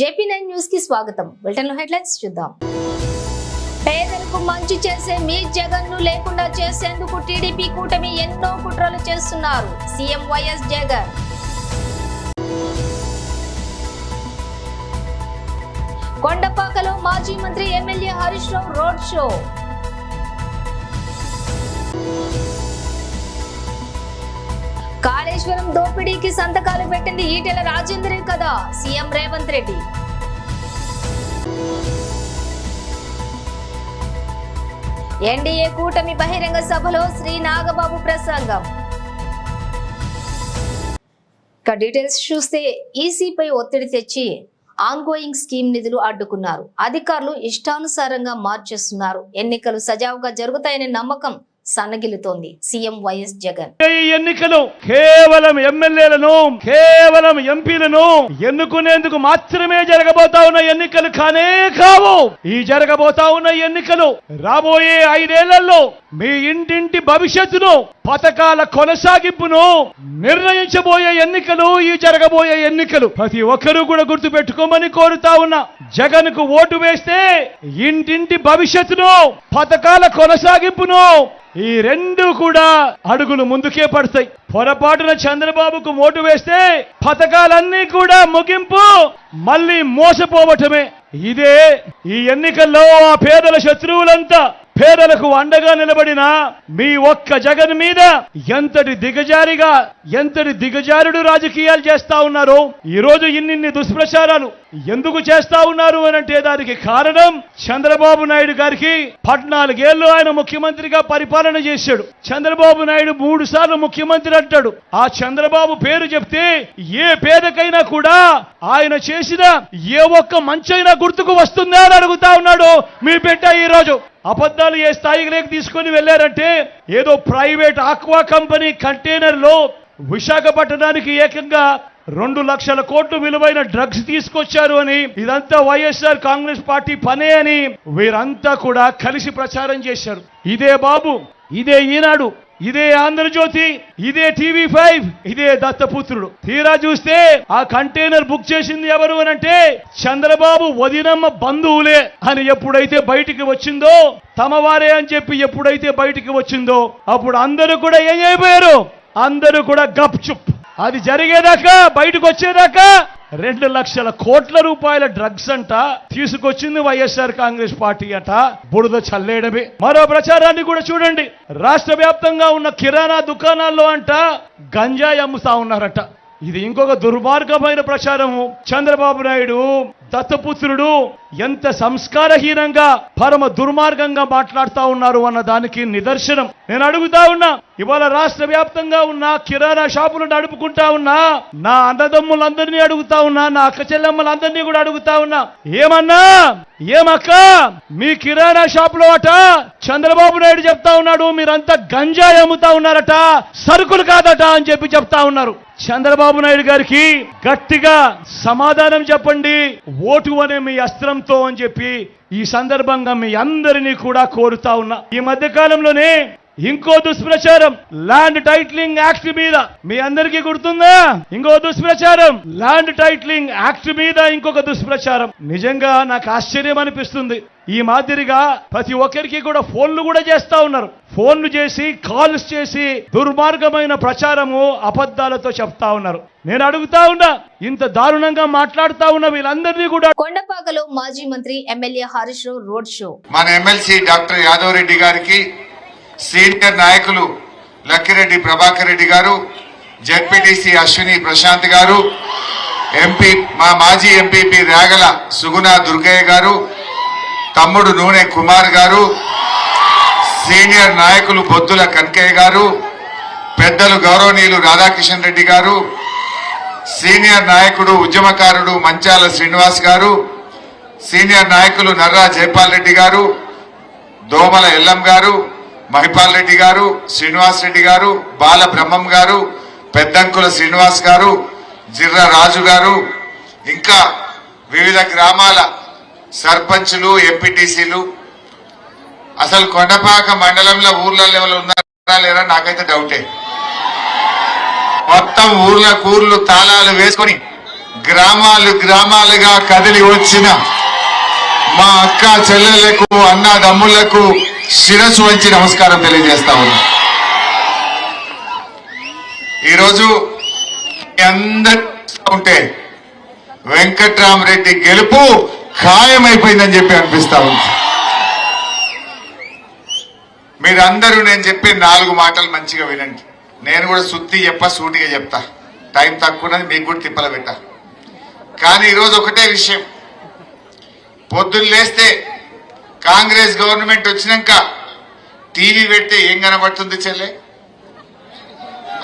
JP nine న్యూస్కి స్వాగతం. Bulletin headlines చూద్దాం. పేదలకు మంచి చేసే మీ జగన్ను లేకుండా చేసేందుకు టీడీపీ కూటమి ఎన్నో కుట్రలు చేస్తున్నారు. CM YS Jagan. కొండపాకలో మాజీ మంత్రి MLA Harish Rao road show. Kaleshwaram దోపిడీకి సంతకాలు పెట్టింది ఈటెల రాజేందరే కదా సీఎం రేవంత్ రెడ్డి. ఎన్డీఏ కూటమి బహిరంగ సభలో శ్రీ నాగబాబు ప్రసంగం. ఇక డీటెయిల్స్ చూస్తే ఈసీపై ఒత్తిడి తెచ్చి ఆన్గోయింగ్ స్కీమ్ నిధులు అడ్డుకున్నారు. అధికారులు ఇష్టానుసారంగా మార్చేస్తున్నారు. ఎన్నికలు సజావుగా జరుగుతాయనే నమ్మకం సన్నగిలుతోంది సీఎం వైఎస్ జగన్. ఈ ఎన్నికలు కేవలం ఎమ్మెల్యేలను కేవలం ఎంపీలను ఎన్నుకునేందుకు మాత్రమే జరగబోతా ఉన్న ఎన్నికలు కానే కావు. ఈ జరగబోతా ఉన్న ఎన్నికలు రాబోయే ఐదేళ్ళలో మీ ఇంటింటి భవిష్యత్తును పథకాల కొనసాగింపును నిర్ణయించబోయే ఎన్నికలు ఈ జరగబోయే ఎన్నికలు ప్రతి ఒక్కరూ కూడా గుర్తు పెట్టుకోమని కోరుతా ఉన్నా. జగన్కు ఓటు వేస్తే ఇంటింటి భవిష్యత్తును పథకాల కొనసాగింపును ఈ రెండు కూడా అడుగులు ముందుకే పడతాయి. పొరపాటున చంద్రబాబుకు ఓటు వేస్తే పథకాలన్నీ కూడా ముగింపు మళ్ళీ మోసపోవటమే. ఇదే ఈ ఎన్నికల్లో ఆ పేదల శత్రువులంతా పేదలకు అండగా నిలబడిన మీ ఒక్క జగన్ మీద ఎంతటి దిగజారిగా ఎంతటి దిగజారుడు రాజకీయాలు చేస్తా ఉన్నారు ఈ రోజు ఇన్నిన్ని దుష్ప్రచారాలు ఎందుకు చేస్తా ఉన్నారు అని అంటే దానికి కారణం చంద్రబాబు నాయుడు గారికి పద్నాలుగేళ్ళు ఆయన ముఖ్యమంత్రిగా పరిపాలన చేశాడు. చంద్రబాబు నాయుడు మూడు సార్లు ముఖ్యమంత్రి అంటాడు. ఆ చంద్రబాబు పేరు చెప్తే ఏ పేదకైనా కూడా ఆయన చేసిన ఏ ఒక్క మంచైనా గుర్తుకు వస్తుందా అని అడుగుతా ఉన్నాడు మీ బిడ్డ ఈ రోజు అబద్ధాలు ఏ స్థాయికి తీసుకొని వెళ్ళారంటే ఏదో ప్రైవేట్ ఆక్వా కంపెనీ కంటైనర్లో విశాఖపట్నానికి ఏకంగా రెండు లక్షల కోట్లు విలువైన డ్రగ్స్ తీసుకొచ్చారు అని ఇదంతా వైఎస్ఆర్ కాంగ్రెస్ పార్టీ పనే అని వీరంతా కూడా కలిసి ప్రచారం చేశారు. ఇదే బాబు ఇదే ఈనాడు. ఇదే ఆంధ్రజ్యోతి ఇదే టీవీ ఫైవ్ ఇదే దత్తపుత్రుడు. తీరా చూస్తే ఆ కంటైనర్ బుక్ చేసింది ఎవరు అని అంటే చంద్రబాబు వదినమ్మ బంధువులే అని ఎప్పుడైతే బయటికి వచ్చిందో తమ వారే అని చెప్పి ఎప్పుడైతే బయటికి వచ్చిందో అప్పుడు అందరూ కూడా ఏం అయిపోయారు? అందరూ కూడా గప్చుప్ అది జరిగేదాకా బయటకు వచ్చేదాకా రెండు లక్షల కోట్ల రూపాయల డ్రగ్స్ అంట తీసుకొచ్చింది వైఎస్ఆర్ కాంగ్రెస్ పార్టీ అట. బురద చల్లేయడమే. మరో ప్రచారాన్ని కూడా చూడండి. రాష్ట్ర వ్యాప్తంగా ఉన్న కిరాణా దుకాణాల్లో అంట గంజాయి అమ్ముతా ఉన్నారట. ఇది ఇంకొక దుర్మార్గమైన ప్రచారము. చంద్రబాబు నాయుడు దత్తపుత్రుడు ఎంత సంస్కారహీనంగా పరమ దుర్మార్గంగా మాట్లాడుతూ ఉన్నారు అన్న దానికి నిదర్శనం. నేను అడుగుతా ఉన్నా ఇవాళ రాష్ట్ర వ్యాప్తంగా ఉన్న కిరాణా షాపులు నడుపుకుంటా ఉన్నా నా అన్నదమ్ములందరినీ అడుగుతా ఉన్నా నా అక్క చెల్లెమ్మలందరినీ కూడా అడుగుతా ఉన్నా ఏమన్నా? ఏమక్క? మీ కిరాణా షాపులో అట? చంద్రబాబు నాయుడు చెప్తా ఉన్నాడు మీరంతా గంజాయి అమ్ముతా ఉన్నారట సరుకులు కాదట అని చెప్పి చెప్తా ఉన్నారు. చంద్రబాబు నాయుడు గారికి గట్టిగా సమాధానం చెప్పండి ఓటు అనే మీ అస్త్రం అని చెప్పి ఈ సందర్భంగా మీ అందరినీ కూడా కోరుతా ఉన్నా. ఈ మధ్య కాలంలోనే ఇంకో దుష్ప్రచారం. ల్యాండ్ టైటిలింగ్ యాక్ట్ మీద. మీ అందరికీ గుర్తుందా? ఇంకో దుష్ప్రచారం. ల్యాండ్ టైటిలింగ్ యాక్ట్ మీద ఇంకొక దుష్ప్రచారం. నిజంగా నాకు ఆశ్చర్యం అనిపిస్తుంది. ఈ మాదిరిగా ప్రతి ఒక్కరికి కూడా ఫోన్లు కూడా చేస్తా ఉన్నారు. ఫోన్లు చేసి కాల్స్ చేసి దుర్మార్గమైన ప్రచారము అబద్ధాలతో చెప్తా ఉన్నారు. నేను అడుగుతా ఉన్నా ఇంత దారుణంగా మాట్లాడుతా ఉన్న వీళ్ళందరినీ కూడా కొండపాకలో మాజీ మంత్రి MLA Harish Rao road show. మన ఎమ్మెల్సీ డాక్టర్ యాదవ్ రెడ్డి గారికి సీనియర్ నాయకులు లక్కిరెడ్డి ప్రభాకర్ రెడ్డి గారు జెడ్పీటీసీ అశ్విని ప్రశాంత్ గారు ఎంపీ మా మాజీ ఎంపీపీ రాగల సుగుణ దుర్గయ్య గారు తమ్ముడు నూనె కుమార్ గారు సీనియర్ నాయకులు బొద్దుల కనకయ్య గారు పెద్దలు గౌరవనీయులు రాధాకిషన్ రెడ్డి గారు సీనియర్ నాయకుడు ఉద్యమకారుడు మంచాల శ్రీనివాస్ గారు సీనియర్ నాయకులు నర్రా జైపాల్ రెడ్డి గారు దోమల ఎల్లం గారు మహిపాల్ రెడ్డి గారు శ్రీనివాస్ రెడ్డి గారు బాల బ్రహ్మం గారు పెద్దంకుల శ్రీనివాస్ గారు జిర్ర రాజు గారు ఇంకా వివిధ గ్రామాల సర్పంచులు ఎంపీటీసీలు. అసలు కొండపాక మండలంలో ఊర్లలో ఎవరు ఉన్నారా లేరా నాకైతే డౌటే. మొత్తం ఊర్ల కూర్లు తాళాలు వేసుకొని గ్రామాలు గ్రామాలుగా కదిలి వచ్చిన మా అక్క చెల్లెళ్ళకు అన్నదమ్ములకు శిరస్సు వంచి నమస్కారం తెలియజేస్తా ఉన్నా. ఈరోజు అందరి ఉంటే వెంకట్రామరెడ్డి గెలుపు ఖాయమైపోయిందని చెప్పి అనిపిస్తా ఉంది. మీరందరూ నేను చెప్పే నాలుగు మాటలు మంచిగా వినండి. నేను కూడా సుత్తి చెప్ప సూటిగా చెప్తా. టైం తక్కువ మీకు కూడా తిప్పల పెట్టా. కానీ ఈరోజు ఒకటే విషయం. పొద్దున్న లేస్తే కాంగ్రెస్ గవర్నమెంట్ వచ్చినాక టీవీ పెడితే ఏం కనబడుతుంది చెల్లె?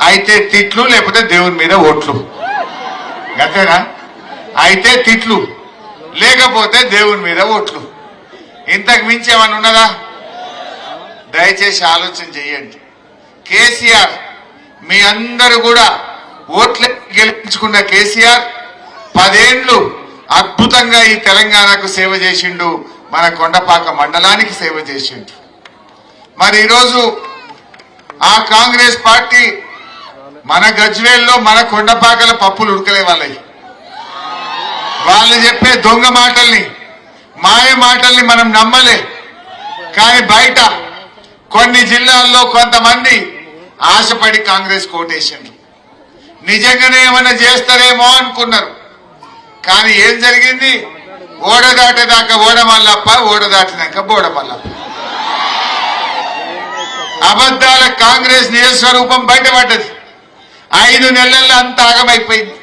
అయితే తిట్లు లేకపోతే దేవుని మీద ఓట్లు. అంతేనా అయితే తిట్లు లేకపోతే దేవుని మీద ఓట్లు. ఇంతకు మించి ఏమన్నా ఉన్నదా? దయచేసి ఆలోచన చేయండి. కేసీఆర్ మీ అందరూ కూడా ఓట్లు గెలిపించుకున్న కేసీఆర్ పదేండ్లు అద్భుతంగా ఈ తెలంగాణకు సేవ చేసిండు. మన కొండపాక మండలానికి సేవ చేసిండు. మరి ఈరోజు ఆ కాంగ్రెస్ పార్టీ మన గజ్వేల్లో మన కొండపాకల పప్పులు ఉడకలే వాళ్ళవి వాళ్ళు చెప్పే దొంగ మాటల్ని మాయ మాటల్ని మనం నమ్మలే. కానీ బయట కొన్ని జిల్లాల్లో కొంతమంది ఆశపడి కాంగ్రెస్ కోటేసిండ్రు. నిజంగానే ఏమైనా చేస్తారేమో అనుకున్నారు. కానీ ఏం జరిగింది? ఓడ దాటేదాకా ఓడమల్లప్ప ఓడ దాటినాక బోడమల్లప్ప. అబద్ధాల కాంగ్రెస్ నిజస్వరూపం బయటపడ్డది. ఐదు నెలల్లో అంత ఆగమైపోయింది.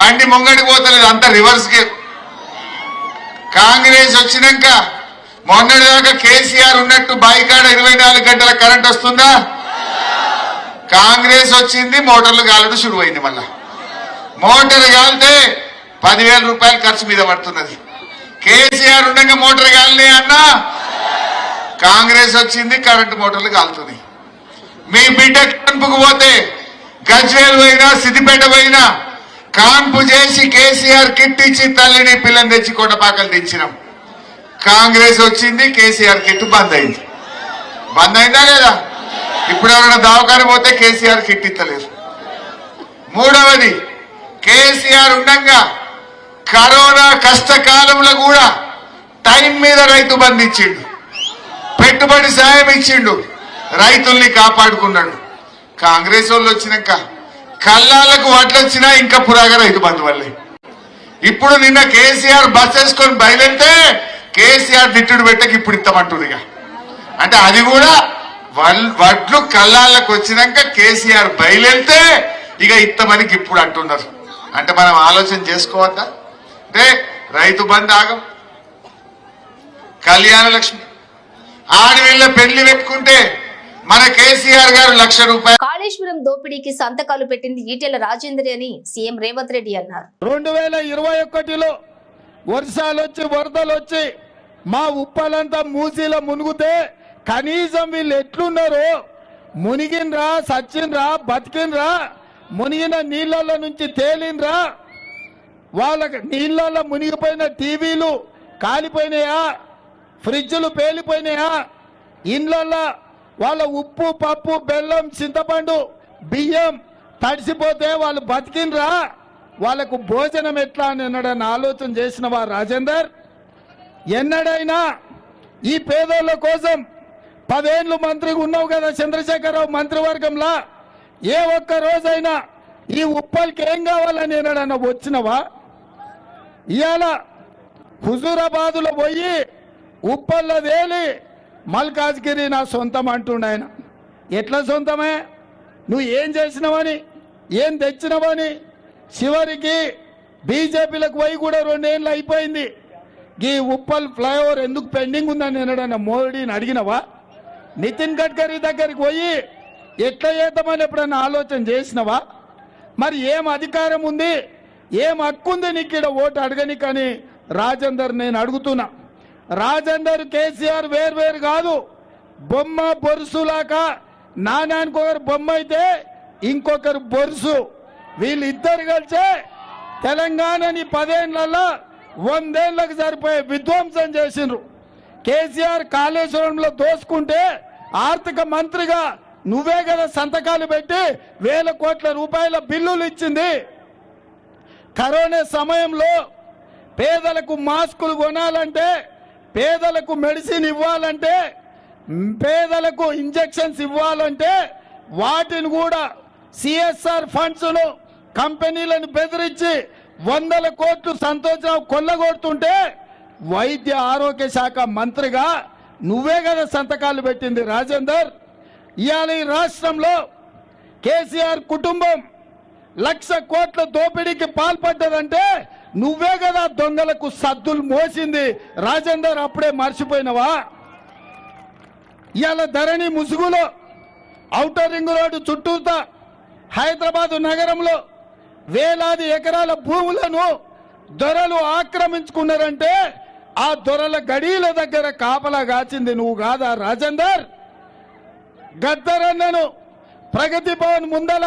బండి ముంగడి పోతలేదు అంత రివర్స్ గేర్ కాంగ్రెస్ వచ్చినాక మొన్నటిదాకా కేసీఆర్ ఉన్నట్టు బాయికాడ ఇరవై నాలుగు గంటల కరెంట్ వస్తుందా? కాంగ్రెస్ వచ్చింది మోటార్లు కాలడం శురువైంది మళ్ళా. మోటార్ కాలితే పదివేల రూపాయలు ఖర్చు మీద పడుతున్నది. కేసీఆర్ ఉండగా మోటార్ కాలనీ అన్నా? కాంగ్రెస్ వచ్చింది కరెంటు మోటార్లు కాలుతున్నాయి మీ బిడ్డ కాన్పుకు పోతే గజ్వేల్ పోయినా సిద్దిపేట పోయినా కాన్పు చేసి కేసీఆర్ కిట్ ఇచ్చి తల్లిని పిల్లని తెచ్చి కొండపాకలు దించినాం కాంగ్రెస్ వచ్చింది కేసీఆర్ కిట్ బంద్ అయింది. బంద్ అయిందా లేదా? ఇప్పుడు ఎవరైనా దవాఖాన పోతే కేసీఆర్ కిట్ ఇస్తలేరు. మూడవది కేసీఆర్ ఉండగా కరోనా కష్టకాలంలో కూడా టైం మీద రైతు బంద్ ఇచ్చిండు పెట్టుబడి సాయం ఇచ్చిండు. రైతుల్ని కాపాడుకున్నాడు. కాంగ్రెస్ వాళ్ళు వచ్చినాక కళ్ళాలకు వడ్లొచ్చినా ఇంకా పురాగా రైతు బంధు వల్లే. ఇప్పుడు నిన్న కేసీఆర్ బస్ వేసుకొని బయలుదేరితే కేసీఆర్ తిట్టుడు పెట్టక ఇప్పుడు ఇస్తామంటుందిగా ఇక. అంటే అది కూడా వడ్లు కళ్ళాలకు వచ్చినాక కేసీఆర్ బయలుదేరితే ఇక ఇత్తమని ఇప్పుడు అంటున్నారు. అంటే మనం ఆలోచన చేసుకోవద్దా? అంటే రైతు బంధు ఆగం. కళ్యాణ లక్ష్మి. ఆడవిళ్ళ పెళ్ళి పెట్టుకుంటే మన కేసీఆర్ గారు లక్ష రూపాయలు. కాళేశ్వరం దోపిడీకి సంతకాలు పెట్టింది ఈటెల రాజేందర్ అని సీఎం రేవంత్ రెడ్డి అన్నారు. రెండు వేల ఇరవై ఒకటిలో వర్షాలు వచ్చి వరదలు వచ్చి మా ఉప్పలంతా మూసీలో మునుగుతే కనీసం వీళ్ళు ఎట్లున్నారో? మునిగినరా సచ్చిండ్రా బతికినరా మునిగిన నీళ్ళల్లో నుంచి తేలినరా వాళ్ళకి నీళ్ళల్లో మునిగిపోయిన టీవీలు కాలిపోయినాయా? ఫ్రిడ్జ్లు పేలిపోయినాయా? ఇండ్లల్లో వాళ్ళ ఉప్పు పప్పు బెల్లం చింతపండు బియ్యం తడిసిపోతే వాళ్ళు బతికినరా వాళ్ళకు భోజనం ఎట్లా అని ఎన్నడైనా ఆలోచన చేసినవా రాజేందర్? ఎన్నడైనా ఈ పేదోళ్ళ కోసం పదేళ్ళు మంత్రిగా ఉన్నావు కదా చంద్రశేఖరరావు మంత్రివర్గంలో? ఏ ఒక్క రోజైనా ఈ ఉప్పల్కి ఏం కావాలని ఎన్నడన్నా వచ్చినవా? ఇవాళ హుజూరాబాదులో పోయి ఉప్పల్లో వేలి మల్కాజ్గిరి నా సొంతం అంటుండ ఆయన. ఎట్లా సొంతమే? నువ్వు ఏం చేసినావని ఏం తెచ్చినావని చివరికి బీజేపీలకు పోయి కూడా రెండేళ్ళు అయిపోయింది. ఈ ఉప్పల్ ఫ్లైఓవర్ ఎందుకు పెండింగ్ ఉందని ఎన్నడన్నా మోడీని అడిగినవా? నితిన్ గడ్కరీ దగ్గరికి పోయి ఎట్లా చేద్దామని ఎప్పుడన్నా ఆలోచన చేసినవా? మరి ఏం అధికారం ఉంది? ఏం హక్కుంది నీకు ఇక్కడ ఓటు అడగని కానీ? రాజేందర్ నేను అడుగుతున్నా. రాజేందర్ కేసీఆర్ వేరు కాదు. బొమ్మ బొరుసులాక నానానికి ఒకరు బొమ్మ అయితే ఇంకొకరు బొరుసు. వీళ్ళిద్దరు కలిసే తెలంగాణని పదేళ్ళలో వందేళ్ళకు సరిపోయే విధ్వంసం చేసిండ్రు. కేసీఆర్ కాళేశ్వరంలో దోసుకుంటే ఆర్థిక మంత్రిగా నువ్వే కదా సంతకాలు పెట్టి వేల కోట్ల రూపాయల బిల్లులు ఇచ్చింది. కరోనా సమయంలో పేదలకు మాస్కులు కొనాలంటే పేదలకు మెడిసిన్ ఇవ్వాలంటే పేదలకు ఇంజెక్షన్స్ ఇవ్వాలంటే వాటిని కూడా సిఎస్ఆర్ ఫండ్స్ను కంపెనీలను బెదిరించి వందల కోట్లు సంతోషం కొల్లగొడుతుంటే వైద్య ఆరోగ్య శాఖ మంత్రిగా నువ్వే కదా సంతకాలు పెట్టింది రాజేందర్. ఇవాళ ఈ రాష్ట్రంలో కేసీఆర్ కుటుంబం లక్ష కోట్ల దోపిడీకి పాల్పడ్డదంటే నువ్వే కదా దొంగలకు సద్దులు మోసింది. రాజేందర్ అప్పుడే మర్చిపోయినవా? ఇవాళ ధరణి ముసుగులో ఔటర్ రింగ్ రోడ్డు చుట్టూతా హైదరాబాదు నగరంలో వేలాది ఎకరాల భూములను దొరలు ఆక్రమించుకున్నారంటే ఆ దొరల గడీల దగ్గర కాపలా కాచింది నువ్వు కాదా రాజేందర్? గద్దరన్నను ప్రగతి భవన్ ముందల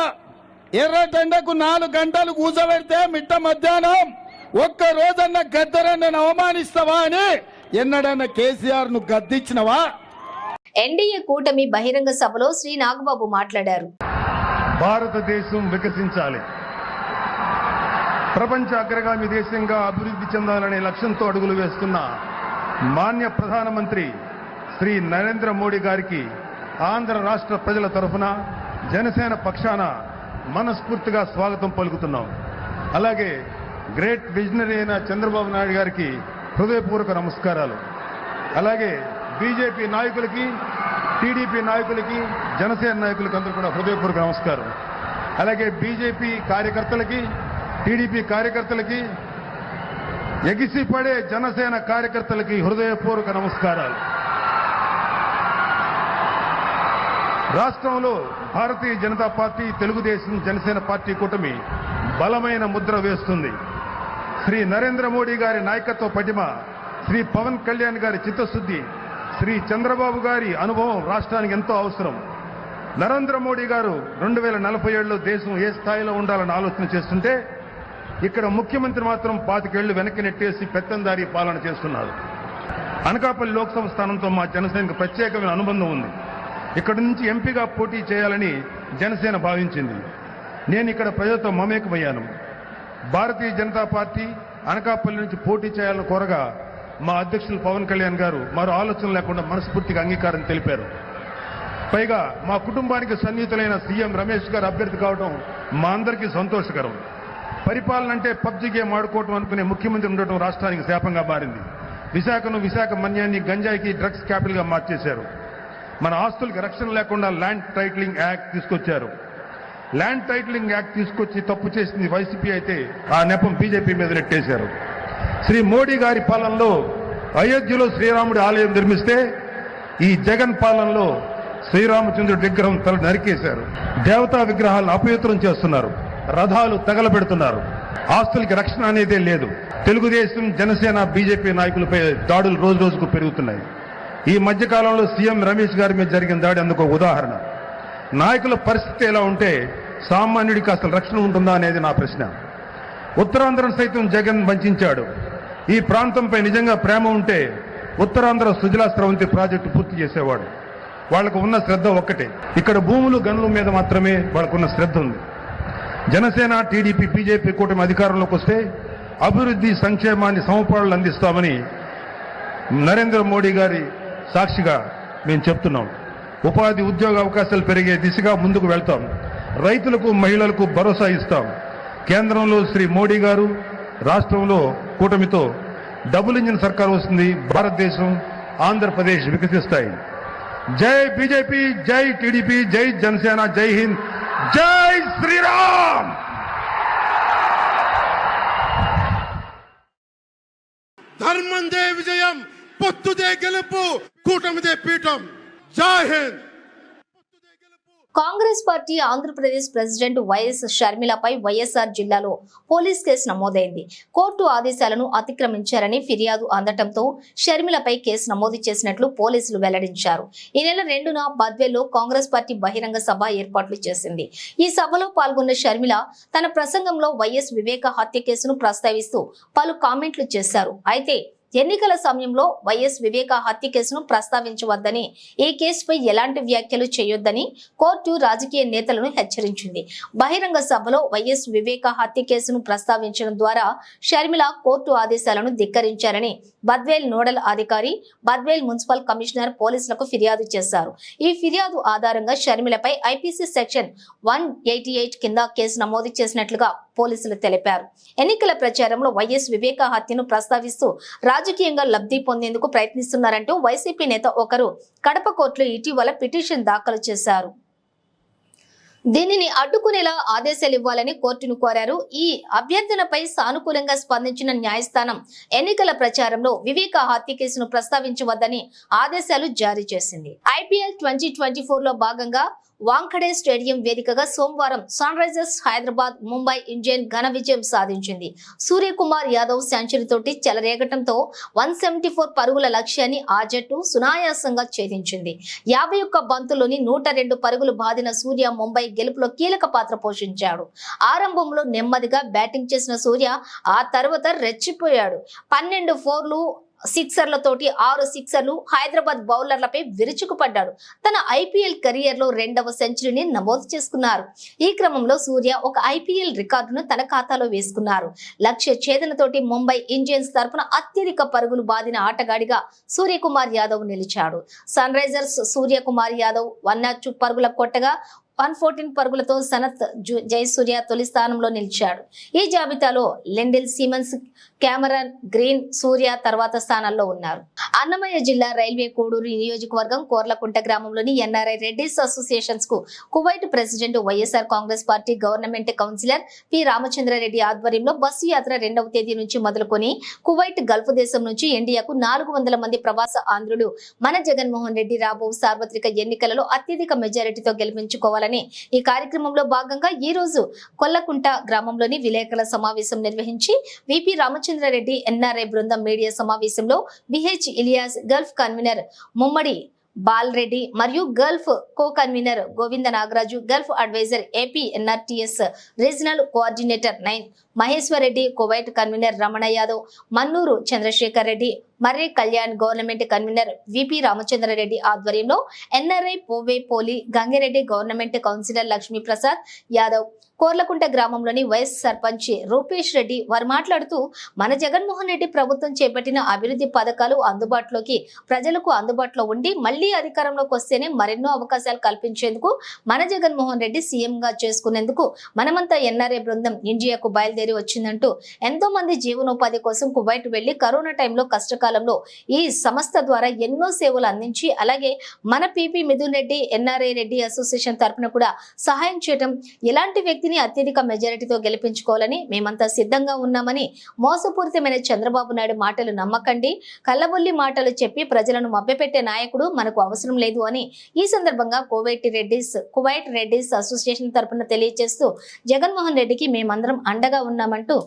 ఎర్రటెండకు నాలుగు గంటలు కూసబెడితే మిట్ట మధ్యాహ్నం ఒక్క రోజన్న గద్దరన్నను అవమానిస్తావా అని ఎన్నడన్న కేసీఆర్ను గద్దించినవా ఎన్డీఏ కూటమి బహిరంగ సభలో శ్రీ నాగబాబు మాట్లాడారు. భారతదేశం వికసించాలి. ప్రపంచ అగ్రగామి దేశంగా అభివృద్ధి చెందాలనే లక్ష్యంతో అడుగులు వేస్తున్న మాన్య ప్రధానమంత్రి శ్రీ నరేంద్ర మోడీ గారికి ఆంధ్ర రాష్ట్ర ప్రజల తరఫున జనసేన పక్షాన మనస్ఫూర్తిగా స్వాగతం పలుకుతున్నాం. అలాగే గ్రేట్ విజనరీ అయిన చంద్రబాబు నాయుడు గారికి హృదయపూర్వక నమస్కారాలు. అలాగే బీజేపీ నాయకులకి టీడీపీ నాయకులకి జనసేన నాయకులకి అందరూ కూడా హృదయపూర్వక నమస్కారం. అలాగే బీజేపీ కార్యకర్తలకి టీడీపీ కార్యకర్తలకి ఎగిసిపడే జనసేన కార్యకర్తలకి హృదయపూర్వక నమస్కారాలు. రాష్ట్రంలో భారతీయ జనతా పార్టీ తెలుగుదేశం జనసేన పార్టీ కూటమి బలమైన ముద్ర వేస్తుంది. శ్రీ నరేంద్ర మోడీ గారి నాయకత్వ పటిమ శ్రీ పవన్ కళ్యాణ్ గారి చిత్తశుద్ధి శ్రీ చంద్రబాబు గారి అనుభవం రాష్ట్రానికి ఎంతో అవసరం. నరేంద్ర మోడీ గారు రెండు వేల నలభై ఏడులో దేశం ఏ స్థాయిలో ఉండాలని ఆలోచన చేస్తుంటే ఇక్కడ ముఖ్యమంత్రి మాత్రం పాతికేళ్ళు వెనక్కి నెట్టేసి పెత్తందారీ పాలన చేస్తున్నారు. అనకాపల్లి లోక్సభ స్థానంతో మా జనసేనకు ప్రత్యేకమైన అనుబంధం ఉంది. ఇక్కడ నుంచి ఎంపీగా పోటీ చేయాలని జనసేన భావించింది. నేను ఇక్కడ ప్రజలతో మమేకమయ్యాను. భారతీయ జనతా పార్టీ అనకాపల్లి నుంచి పోటీ చేయాలని కోరగా మా అధ్యక్షులు పవన్ కళ్యాణ్ గారు మరో ఆలోచన లేకుండా మనస్ఫూర్తిగా అంగీకారం తెలిపారు. పైగా మా కుటుంబానికి సన్నిహితులైన సీఎం రమేష్ గారు అభ్యర్థి కావడం మా అందరికీ సంతోషకరం. పరిపాలన అంటే పబ్జి గేమ్ ఆడుకోవటం అనుకునే ముఖ్యమంత్రి ఉండటం రాష్ట్రానికి శాపంగా మారింది. విశాఖను విశాఖ మన్యాన్ని గంజాయికి డ్రగ్స్ క్యాపిటల్గా మార్చేశారు. మన ఆస్తులకు రక్షణ లేకుండా ల్యాండ్ టైటిలింగ్ యాక్ట్ తీసుకొచ్చారు. ల్యాండ్ టైటిలింగ్ యాక్ట్ తీసుకొచ్చి తప్పు చేసింది వైసీపీ అయితే ఆ నెపం బీజేపీ మీద నెట్టేశారు. శ్రీ మోడీ గారి పాలనలో అయోధ్యలో శ్రీరాముడి ఆలయం నిర్మిస్తే ఈ జగన్ పాలనలో శ్రీరామచంద్రుడి విగ్రహం తల నరికేశారు. దేవతా విగ్రహాలను అపవిత్రం చేస్తున్నారు. రథాలు తగలబెడుతున్నారు. ఆస్తులకి రక్షణ అనేదే లేదు. తెలుగుదేశం జనసేన బీజేపీ నాయకులపై దాడులు రోజు రోజుకు పెరుగుతున్నాయి. ఈ మధ్య కాలంలో సీఎం రమేష్ గారి మీద జరిగిన దాడి అందుకు ఒక ఉదాహరణ. నాయకుల పరిస్థితి ఎలా ఉంటే సామాన్యుడికి అసలు రక్షణ ఉంటుందా అనేది నా ప్రశ్న. ఉత్తరాంధ్రను సైతం జగన్ వంచాడు. ఈ ప్రాంతంపై నిజంగా ప్రేమ ఉంటే ఉత్తరాంధ్ర సుజలా స్రవంతి ప్రాజెక్టు పూర్తి చేసేవాడు. వాళ్ళకు ఉన్న శ్రద్ధ ఒక్కటే. ఇక్కడ భూములు గనుల మీద మాత్రమే వాళ్ళకున్న శ్రద్ధ ఉంది. జనసేన టీడీపీ బీజేపీ కూటమి అధికారంలోకి వస్తే అభివృద్ధి సంక్షేమాన్ని సమపాళ్ళు అందిస్తామని నరేంద్ర మోడీ గారి సాక్షిగా మేము చెప్తున్నాం. ఉపాధి ఉద్యోగ అవకాశాలు పెరిగే దిశగా ముందుకు వెళ్తాం. రైతులకు మహిళలకు భరోసా ఇస్తాం. కేంద్రంలో శ్రీ మోడీ గారు రాష్ట్రంలో కూటమితో డబుల్ ఇంజిన్ సర్కార్ వస్తుంది భారతదేశం ఆంధ్రప్రదేశ్ వికసిస్తాయి. జై బీజేపీ జై టీడీపీ జై జనసేన జై హింద్ జై శ్రీరామ్! ధర్మందే విజయం! పొత్తుదే గెలుపు కూటమిదే పీఠం. Jai Hind. Congress party Andhra Pradesh president YS షర్మిలపై YSR జిల్లాలో పోలీస్ కేసు నమోదైంది. కోర్టు ఆదేశాలను అతిక్రమించారని ఫిర్యాదు అందటంతో షర్మిలపై కేసు నమోదు చేసినట్లు పోలీసులు వెల్లడించారు. ఈ నెల రెండున బద్వేల్లో కాంగ్రెస్ పార్టీ బహిరంగ సభ ఏర్పాట్లు చేసింది. ఈ సభలో పాల్గొన్న షర్మిల తన ప్రసంగంలో వైఎస్ వివేక హత్య కేసును ప్రస్తావిస్తూ పలు కామెంట్లు చేశారు. అయితే ఎన్నికల సమయంలో వైఎస్ వివేక హత్య కేసును ప్రస్తావించవద్దని ఈ కేసుపై ఎలాంటి వ్యాఖ్యలు చేయొద్దని కోర్టు రాజకీయ నేతలను హెచ్చరించింది. బహిరంగ సభలో వైఎస్ వివేక హత్య కేసును ప్రస్తావించడం ద్వారా షర్మిల కోర్టు ఆదేశాలను ధిక్కరించారని బద్వేల్ నోడల్ అధికారి బద్వేల్ మున్సిపల్ కమిషనర్ పోలీసులకు ఫిర్యాదు చేశారు. ఈ ఫిర్యాదు ఆధారంగా షర్మిలపై IPC section one eighty eight కింద కేసు నమోదు చేసినట్లుగా పోలీసులు తెలిపారు. ఎన్నికల ప్రచారంలో వైఎస్ వివేక హత్యను ప్రస్తావిస్తూ రాజకీయంగా లబ్ధి పొందేందుకు ప్రయత్నిస్తున్నారంటూ వైసీపీ నేత ఒకరు కడప కోర్టులో ఇటీవల పిటిషన్ దాఖలు చేశారు. దీనిని అడ్డుకునేలా ఆదేశాలు ఇవ్వాలని కోర్టును కోరారు. ఈ అభ్యర్థనపై సానుకూలంగా స్పందించిన న్యాయస్థానం ఎన్నికల ప్రచారంలో వివేక హత్య కేసును ప్రస్తావించవద్దని ఆదేశాలు జారీ చేసింది. ఐపీఎల్ ట్వంటీ ట్వంటీ ఫోర్లో భాగంగా వాంఖడే స్టేడియం వేదికగా సోమవారం Sunrisers Hyderabad Mumbai Indian ఘన విజయం సాధించింది. సూర్యకుమార్ యాదవ్ సెంచరీతోటి చెలరేగటంతో వన్ సెవెంటీ ఫోర్ పరుగుల లక్ష్యాన్ని ఆ జట్టు సునాయాసంగా ఛేదించింది. యాభై ఒక్క బంతుల్లోని నూట రెండు పరుగులు బాదిన సూర్య ముంబై గెలుపులో కీలక పాత్ర పోషించాడు. ఆరంభంలో నెమ్మదిగా బ్యాటింగ్ చేసిన సూర్య ఆ తర్వాత రెచ్చిపోయాడు. పన్నెండు ఫోర్లు సిక్సర్లతోటి ఆరు సిక్సర్లు హైదరాబాద్ బౌలర్లపై విరుచుకుపడ్డాడు. తన ఐపీఎల్ కెరియర్లో రెండవ సెంచరీని నమోదు చేసుకున్నారు. ఈ క్రమంలో సూర్య ఒక ఐపీఎల్ రికార్డును తన ఖాతాలో వేసుకున్నారు. లక్ష్య ఛేదనతోటి ముంబై ఇండియన్స్ తరఫున అత్యధిక పరుగులు బాదిన ఆటగాడిగా సూర్యకుమార్ యాదవ్ నిలిచాడు. Sunrisers Suryakumar Yadav one పరుగుల కొట్టగా వన్ ఫోర్టీన్ పరుగులతో సనత్ జు- జయసూర్య తొలి స్థానంలో నిలిచాడు. ఈ జాబితాలో Lendl Simmons Cameron Green Surya తర్వాత స్థానాల్లో ఉన్నారు. అన్నమయ్య జిల్లా రైల్వే కోడూరు నియోజకవర్గం కోర్లకుంట గ్రామంలోని NRI Reddys అసోసియేషన్స్కు Kuwait president YSR Congress party government councillor P. Ramachandra Reddy ఆధ్వర్యంలో బస్సు యాత్ర రెండవ తేదీ నుంచి మొదలుకొని కువైట్ గల్ఫ్ దేశం నుంచి ఇండియాకు నాలుగు వందల మంది ప్రవాస ఆంధ్రులు మన జగన్మోహన్ రెడ్డి రాబో సార్వత్రిక ఎన్నికలలో అత్యధిక మెజారిటీతో గెలిపించుకోవాలని ఈ కార్యక్రమంలో భాగంగా ఈ రోజు కొల్లకుంట గ్రామంలోని విలేకరుల సమావేశం నిర్వహించి విపి రామచంద్రారెడ్డి ఎన్ఆర్ఐ బృందం మీడియా సమావేశంలో BH Ilias Gulf convener Mummadi Balreddy మరియు Gulf co convener Govinda Nagaraju Gulf adviser AP NRTS regional coordinator nine Maheshwar Reddy Kuwait convener Ramana Yadav Mannuru Chandrashekar Reddy Marri Kalyan government convener VP Ramachandra Reddy ఆధ్వర్యంలో NRI పోవే పోలి Gangireddy government councillor Lakshmi Prasad Yadav Korlakunta గ్రామంలోని YS sarpanch Rupesh Reddy వారు మాట్లాడుతూ మన జగన్మోహన్ రెడ్డి ప్రభుత్వం చేపట్టిన అభివృద్ధి పథకాలు అందుబాటులోకి ప్రజలకు అందుబాటులో ఉండి మళ్ళీ అధికారంలోకి వస్తేనే మరెన్నో అవకాశాలు కల్పించేందుకు మన జగన్మోహన్ రెడ్డి సీఎంగా చేసుకునేందుకు మనమంతా ఎన్ఆర్ఐ బృందం ఇండియాకు బయలుదేరి. వచ్చిందంటూ ఎంతో మంది జీవనోపాధి కోసం కువైట్ వెళ్ళి కరోనా టైంలో కష్టకాలంలో ఈ సంస్థ ద్వారా ఎన్నో సేవలు అందించి అలాగే మన PP Mithun Reddy NRI Reddy association తరపున కూడా సహాయం చేయడం ఇలాంటి వ్యక్తిని అత్యధిక మెజారిటీతో గెలిపించుకోవాలని మేమంతా సిద్ధంగా ఉన్నామని మోసపూరితమైన చంద్రబాబు నాయుడు మాటలు నమ్మకండి కళ్ళబొల్లి మాటలు చెప్పి ప్రజలను మభ్యపెట్టే నాయకుడు మనకు అవసరం లేదు అని ఈ సందర్భంగా Kuwait Reddys Kuwait Reddys association తరపున తెలియజేస్తూ జగన్మోహన్ రెడ్డికి మేమందరం అండగా ఉన్నామంటూ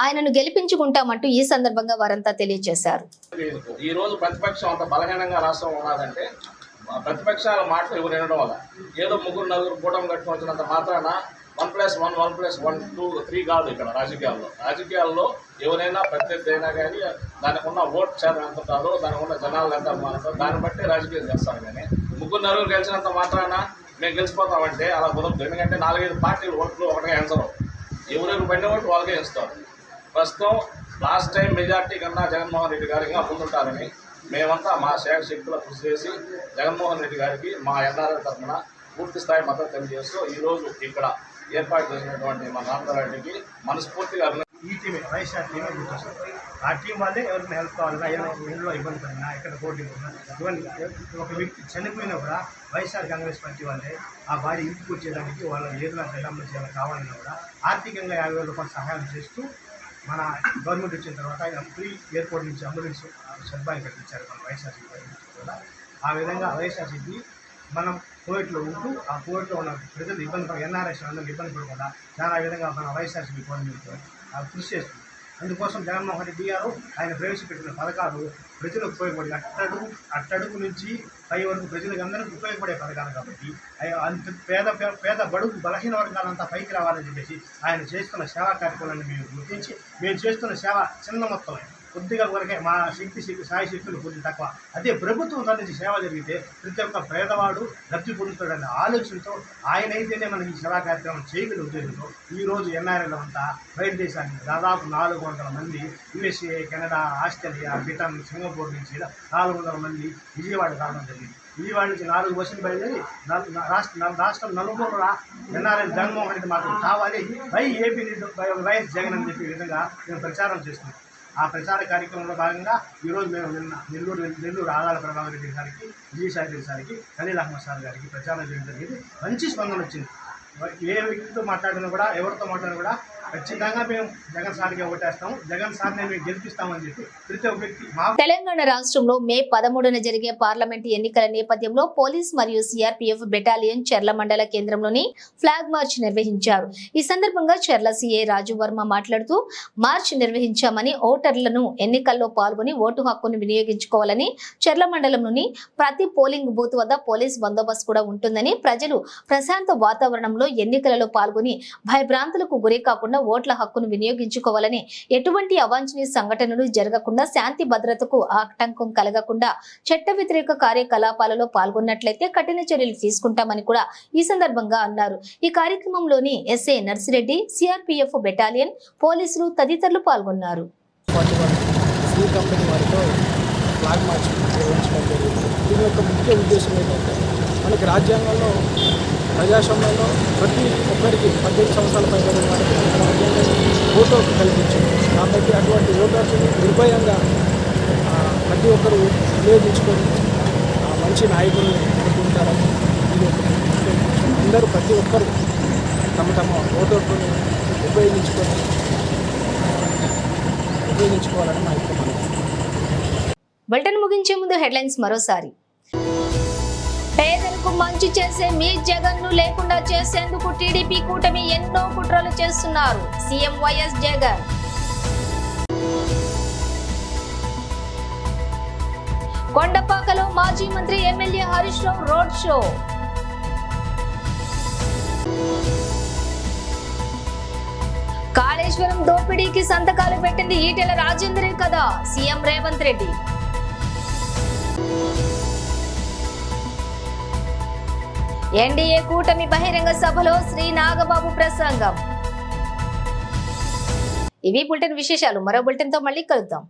ఆయనను గెలిపించుకుంటామంటూ ఈ సందర్భంగా వారంతా తెలియజేశారు. ఈ రోజు ప్రతిపక్షం అంత బలహీనంగా రాష్ట్రం ఉన్నదంటే ప్రతిపక్షాల మాటలు ఇవి వినడం వల్ల. ఏదో ముగ్గురు నలుగురు కూటమి కట్టుకుని వచ్చినంత మాత్రాన one plus one one plus one two three కాదు ఇక్కడ రాజకీయాల్లో. రాజకీయాల్లో ఎవరైనా ప్రత్యర్థి అయినా కానీ దానికి ఉన్న ఓట్ శాతం ఎంత కాదో దానికి ఉన్న జనాలు ఎంత మాత్రం దాన్ని బట్టి రాజకీయం చేస్తారు కానీ ముగ్గురు నలుగురు గెలిచినంత మాత్రాన మేము గెలిచిపోతామంటే అలా కుదరదు. ఎందుకంటే నాలుగైదు పార్టీలు ఓట్లు ఒకటే ఆన్సర్ అవుతుంది ఎవరెవరు పడిన ఓట్లు వాళ్ళకే ఇస్తారు ప్రస్తుతం లాస్ట్ టైం మెజార్టీ కన్నా జగన్మోహన్ రెడ్డి గారికి ఇంకా ముందుంటారని మేమంతా మా శాఖ శక్తుల కృషి చేసి జగన్మోహన్ రెడ్డి గారికి మా ఎన్ఆర్ఎల్ తరఫున పూర్తి స్థాయి మద్దతు తెలియజేస్తూ ఈరోజు ఇక్కడ ఏర్పాటు చేసినటువంటి మా నాన్నగారికి మనస్ఫూర్తిగా ఈ టీమే వైఎస్ఆర్ టీమే గుర్తొస్తుంది ఆ టీం వాళ్ళే ఎవరిని హెల్ప్ కావాలన్నా ఏమైనా ఇంట్లో ఇబ్బంది పడినా ఎక్కడ పోటీ ఉన్నా ఇవన్నీ ఒక వ్యక్తి చనిపోయినా కూడా వైఎస్ఆర్ కాంగ్రెస్ పార్టీ వాళ్ళే ఆ బాడీ ఇంటికి వచ్చేదానికి వాళ్ళ ఏదైనా సెటమ్మెంట్ చేయాలి కావాలన్నా కూడా ఆర్థికంగా యాభై వేల రూపాయలు సహాయం చేస్తూ మన గవర్నమెంట్ వచ్చిన తర్వాత ఆయన ఫ్రీ ఎయిర్పోర్ట్ నుంచి అంబులెన్స్ సదుపాయం కల్పించారు మన వైఎస్ఆర్సీపీ కూడా. ఆ విధంగా వైఎస్ఆర్సీపీ మనం కోవిడ్లో ఉంటూ ఆ కోవిడ్లో ఉన్న ప్రజలు ఇబ్బంది పడ ఎన్ఆర్ఎస్ అందరూ ఇబ్బంది పడకుండా చాలా విధంగా మన వైఎస్ఆర్సీపీ గవర్నమెంట్ కృషి చేస్తుంది. అందుకోసం జగన్మోహన్ రెడ్డి గారు ఆయన ప్రవేశపెట్టిన పథకాలు ప్రజలకు ఉపయోగపడి అట్టడుగు అట్టడుగు నుంచి పై వరకు ప్రజలకు అందరికీ ఉపయోగపడే పథకాలు కాబట్టి అంత పేద పే- పేద బడుగు బలహీన వర్గాలంతా పైకి రావాలని చెప్పేసి ఆయన చేస్తున్న సేవా కార్యక్రమాన్ని మేము గుర్తించి మేము చేస్తున్న సేవ చిన్న మొత్తం. కొద్దిగా కొరకే మా శక్తి శక్తి సాయి శక్తులు కొద్ది తక్కువ. అదే ప్రభుత్వం తన సేవ జరిగితే ప్రతి ఒక్క పేదవాడు లబ్ధి పొందుతాడనే ఆలోచనతో ఆయన అయితేనే మనకి ఈ సేవా కార్యక్రమం చేయగల ఉద్దేశంతో ఈరోజు ఎన్ఆర్ఎల్ అంతా బయట దేశానికి దాదాపు నాలుగు వందల మంది USA Canada Australia Britain Singapore నుంచి నాలుగు వందల మంది విజయవాడ రావడం జరిగింది. విజయవాడ నుంచి నాలుగు బస్సులు బయలుదేరి రాష్ట్ర రాష్ట్రం నలుగురు ఎన్ఆర్ఎల్ జగన్మోహన్ రెడ్డి మాత్రం కావాలి. వై ఏపీ వైఎస్ జగన్ అని చెప్పే విధంగా మేము ప్రచారం చేస్తున్నాం. ఆ ప్రచార కార్యక్రమంలో భాగంగా ఈరోజు మేము నిన్న నెల్లూరు నెల్లూరు ఆదాల ప్రభాకర్ రెడ్డి గారికి జీ రెడ్డి సార్కి ఖలీల్ అహ్మద్ సార్ గారికి ప్రచారం చేయడం జరిగింది. మంచి స్పందన వచ్చింది. ఏ వ్యక్తితో మాట్లాడినా కూడా ఎవరితో మాట్లాడినా కూడా ఖచ్చితంగా మేము జగన్ సార్కి జగన్ సార్ని మేము గెలిపిస్తామని చెప్పి ప్రతి ఒక్క వ్యక్తి తెలంగాణ రాష్ట్రంలో మే పదమూడున జరిగే పార్లమెంట్ ఎన్నికల నేపథ్యంలో పోలీస్ మరియు సిఆర్పీఎఫ్ బెటాలియన్ చెర్ల మండల కేంద్రంలోని ఫ్లాగ్ మార్చ్ నిర్వహించారు. ఈ సందర్భంగా చెర్ల సిఏ రాజు వర్మ మాట్లాడుతూ మార్చ్ నిర్వహించామని ఓటర్లను ఎన్నికల్లో పాల్గొని ఓటు హక్కును వినియోగించుకోవాలని చెర్ల మండలంలోని ప్రతి పోలింగ్ బూత్ వద్ద పోలీస్ బందోబస్తు కూడా ఉంటుందని ప్రజలు ప్రశాంత వాతావరణంలో ఎన్నికలలో పాల్గొని భయభ్రాంతులకు గురి కాకుండా ఓట్ల హక్కును వినియోగించుకోవాలని ఎటువంటి అవాంఛనీయ సంఘటనలు జరగకుండా శాంతి భద్రతకు ఆటంకం కలగకుండా చట్ట వ్యతిరేక కార్యకలాపాలలో పాల్గొన్నట్లయితే కఠిన చర్యలు తీసుకుంటామని కూడా ఈ సందర్భంగా అన్నారు. ఈ కార్యక్రమంలోని ఎస్ఏ నర్సిరెడ్డి సిఆర్పిఎఫ్ బెటాలియన్ పోలీసులు తదితరులు పాల్గొన్నారు. ఫ్లాగ్ మార్చ్ నిర్వహించడం జరిగింది. దీని యొక్క ముఖ్య ఉద్దేశం ఏంటంటే మనకి రాజ్యాంగంలో ప్రజాస్వామ్యంలో ప్రతి ఒక్కరికి పద్దెనిమిది సంవత్సరాల పైన వారికి రాజ్యాంగం ఓటు హక్కు కల్పించింది. కాబట్టి అటువంటి ఓటు హక్కుని నిర్భయంగా ప్రతి ఒక్కరు వినియోగించుకొని మంచి నాయకులు ఎన్నుకుంటారని ఇది అందరూ ప్రతి ఒక్కరు తమ తమ ఓటు హక్కుని ఉపయోగించుకొని ఉపయోగించుకోవాలని మా యొక్క బులెటిన్ ముగించే ముందు హెడ్లైన్స్ మరోసారి. పేదలకు మంచి చేసే మీ జగన్ను లేకుండా చేసేందుకు టీడీపీ కూటమి ఎన్నో కుట్రలు చేస్తున్నారు. CM YS Jagan. కొండపాకలో మాజీ మంత్రి MLA Harish Rao road show. Kaleshwaram దోపిడీకి సంతకాలు పెట్టింది ఈటెల రాజేందరే కదా సీఎం రేవంత్ రెడ్డి. ఎన్డీఏ కూటమి బహిరంగ సభలో శ్రీ నాగబాబు ప్రసంగం. ఇవి బులెటిన్ విశేషాలు. మరో బులెటిన్తో మళ్ళీ కలుద్దాం.